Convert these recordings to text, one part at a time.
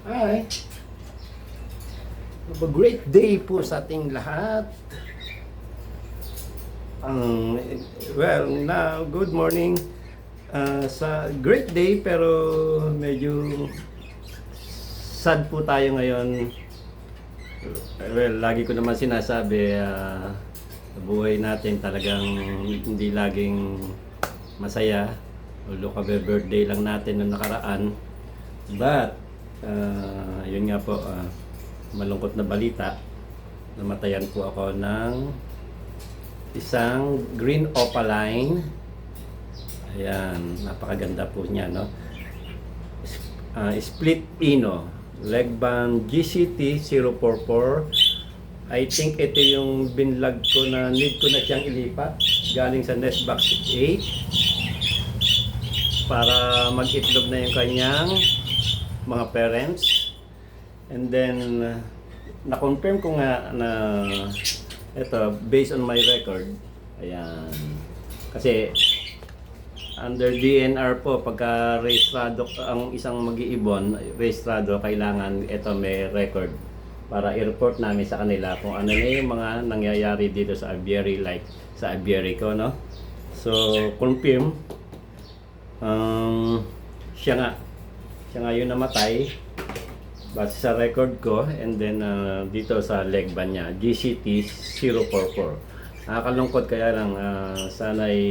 Hi. Have a great day po sa ating lahat. Um, well, now, good morning. Ah, sa great day pero medyo sad po tayo ngayon. Well, lagi ko naman sinasabi, sa buhay natin talagang hindi laging masaya. Although kabe birthday lang natin noong nakaraan. But, ah, yun nga po, ah, malungkot na balita. Namatayan po ako ng isang green opaline. Ayan, napakaganda po niya, no? Ah, split Ino, Legban GCT 044. I think ito yung binlog ko na need ko na siyang ilipat galing sa Nestbox 8 para mag-itlog na yung kanyang mga parents. And then, uh, na-confirm ko nga na ito, based on my record, ayan, kasi under DNR po, pagka rehistrado ang isang mag-iibon, rehistrado, kailangan ito may record para i-report namin sa kanila kung ano na yung mga nangyayari dito sa aviary like sa aviary ko, no? So, confirm, um, siya nga, siya nga yung namatay. Base sa record ko and then uh, dito sa leg band niya GCT 044 nakakalungkot kaya lang uh, sana'y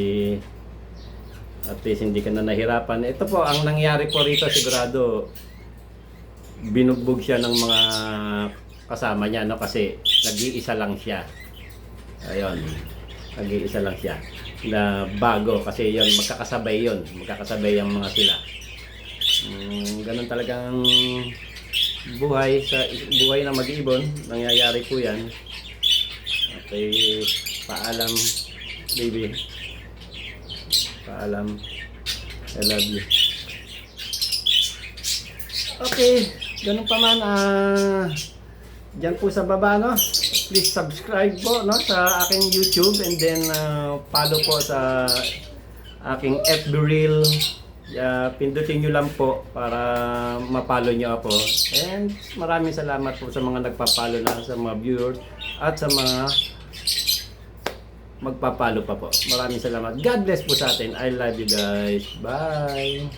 at least hindi ka na nahirapan. Ito po ang nangyari po rito sigurado binugbog siya ng mga kasama niya no? Kasi nag-iisa lang siya. Ayun nag-iisa lang siya. Na bago kasi yon magkakasabay yon magkakasabay ang mga sila Mm, ganun talagang buhay sa buhay ng mag-ibon. Nangyayari po yan. Okay paalam baby. Paalam. I love you. Okay ganun pa man ah Diyan po sa baba no? Please subscribe po no sa aking YouTube and then ah, follow po sa aking FB Reel Yeah, pindutin nyo lang po para mapalo nyo ako. And maraming salamat po sa mga nagpapalo na sa mga viewers at sa mga magpapalo pa po. Maraming salamat. God bless po sa atin. I love you guys. Bye!